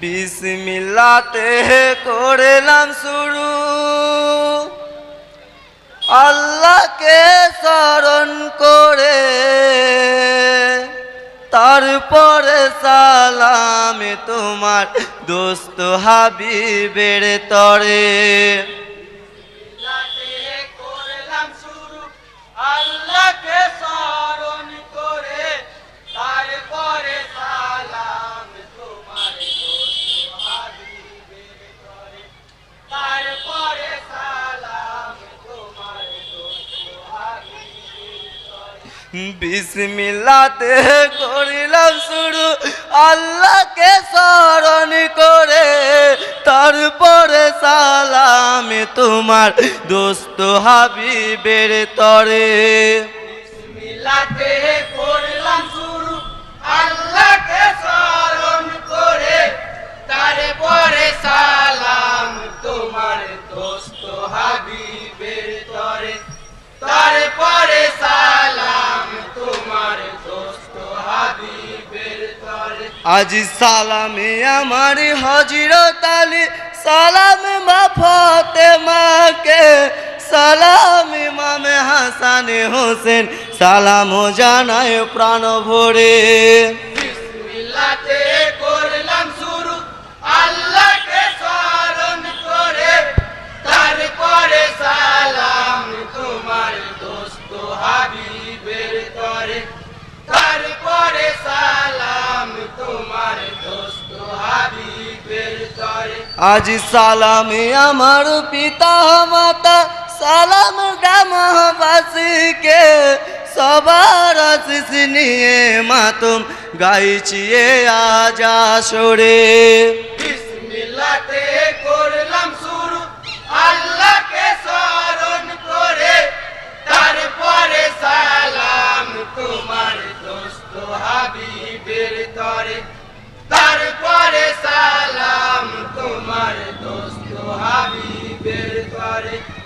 বিসমিল্লাতে করলাম শুরু। আল্লাহকে স্মরণ করে তারপরে সালাম তোমার দোস্ত হাবিবের তরে। বিসমিল্লাতে করিলাম শুরু আল্লাহকে স্মরণ করে তারপরে সালাম তোমার দোস্ত হাবিবের তরে। মিলাতে আজ সালামে আমার হজরত আলী, সালাম মা ফতেমাকে। সালাম ইমামে হাসান হোসেন, সালাম জানায় প্রাণ ভরে। বিসমিল্লাতে আজ সালামে আমার পিতা মাতা। সালাম গ্রামবাসীকে সবার আশিস নিয়ে মাতুম। গাইছি আজ আসরে। তারপরে সালাম তোমার দোস্ত সালাম